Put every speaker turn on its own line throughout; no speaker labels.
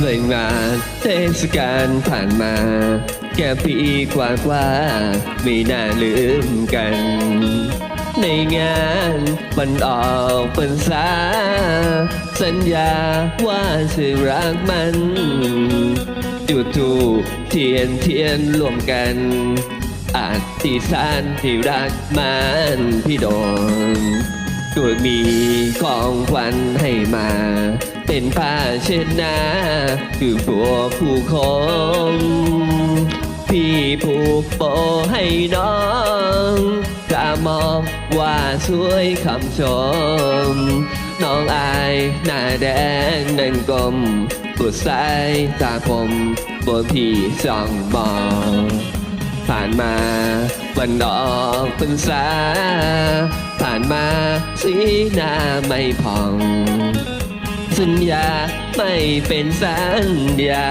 เลยงานเทศกาลผ่านมาแค่ปีกว่ากว่าไม่น่าลืมกัน ในงานมันออกพรรษา สัญญาว่าจะรักมันจุดทูเทียนเทียนรวมกันอาธิษฐานที่รักมันพี่โดนตัวมีของขวัญให้มา เป็นผ้าเช็ดหน้า คือผัวผู้คงพี่ผูกโปให้น้องจะมองว่าสวยคำชม น้องอายหน้าแดงนั่งกลมปวดสายตาผมบนพี่ส่องมองผ่านมาวันดอกพรรษาผ่านมาสีหน้าไม่ผ่อง สัญญาไม่เป็นสัญญา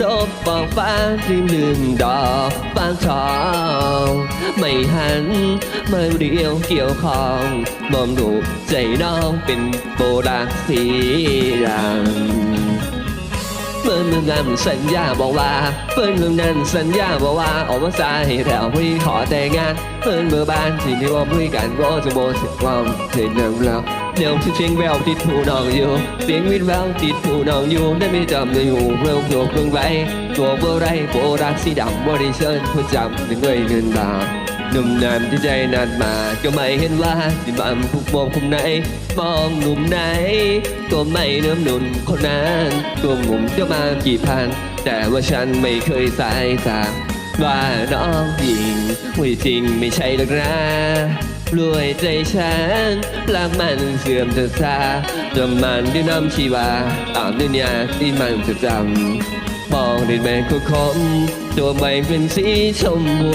รบปองฟ้าลืมลืมดอกฟางทอง ไม่หันมาเรียวเกี่ยวของมองดูใจน้องเป็นโบราณสีรังเมื่อเมื่อนั้นสัญญาบอกว่าเมื่อเมื่อนั้นสัญญาบอกว่าออกมาสายแล้วพี่ขอแต่งงานเมื่อเมื่อบ้านที่ที่ว่าคุยกันก็จะบอกถึงความเห็นเรื่งแล้ว เดี๋ยวที่เชียงแววติดหูน้องอยู่ เสียงวินแววติดหูน้องอยู่ได้ไม่จำได้อยู่เรื่องโยกเรื่องไรตัวเบอร์ไรโบรักสีดำบริเชิญผู้จำถึงเงยเงินตาหนุ่มนานที่ใจนัดมาก็ไม่เห็นว่าสิบามผูกมองคุมไหน มองหนุ่มไหน ก็ไม่เนื้อหนุนคนนั้นตัวหมุมจะมากี่พัน แต่ว่าฉันไม่เคยสายตาว่าน้องหญิงว่จริงไม่ใช่หรอกนะ รวยใจฉันรักมันเสื่อมจะซาจนมันด้วยน้ำชีวาตามด้วยเนี่ยที่มันจะจำมองได้แม่ก็คมตัวใหม่เป็นสีชมพู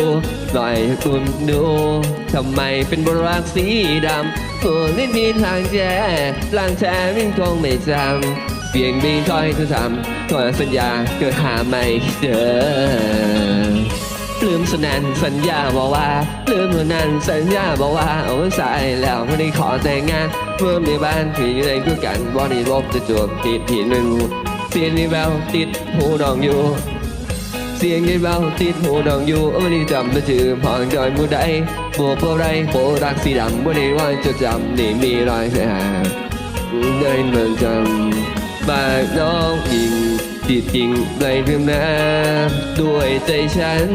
หน่อยให้คุณดูทำไมเป็นบรักสีดำตัวนี้มีทางแย่ร่างแท้มิ่งคงไม่จำเพียงมีถ้อยจะทำตัวสัญญาก็หาไม่เจอ ลืมสนันสัญญาบอกว่า ลืมสนันสัญญาบอกว่าเอาไว้ใส่แล้วไม่ได้ขอแต่งงานเมื่อในบ้านที่อยู่ในคือกันบอดี้รบจะจวบติดผิดไม่รู้เสียงในแววติดหูดองอยู่ เสียงในแววติดหูดองอยู่ไม่ได้จำไม่ชื่อพองจอยมือใดบวกเท่าไรโบรักสีดำไม่ได้ว่าจะจำนี่มีรอยแผลเดินเมืองจำบากน้องหญิง ที่จริงในเรื่องน้ำด้วยใจฉัน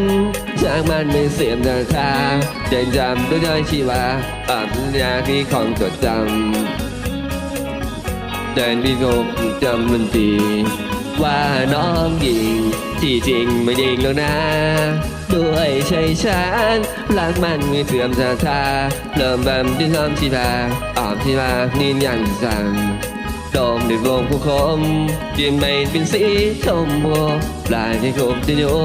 จากมันไม่เสียมราคาเดินจำด้วยใจชีวาปากสัญญาที่ของจดจำเดินที่คงจำมันดีว่าน้องหญิง ที่จริงไม่จริงแล้วนะ ด้วยใจฉันรักมันไม่เสื่อมศรัทธาเริ่มแบบที่ทำชีวาออมชีวานินยันสั่งโดมด้วยวงผู้คมเปลี่ยนใหม่เป็นสีชมพูปลายที่คมจะอยู่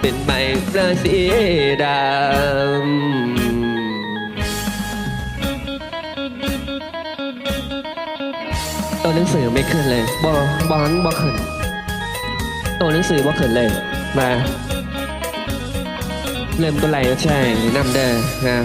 เป็นใหม่ปลายสีดำตัวหนังสือไม่ขึ้นเลยบอบอนบอขึ้นตัวหนังสือบอขึ้นเลย มา เริ่มตัวไหลแล้วใช่นำเด้อนะครับ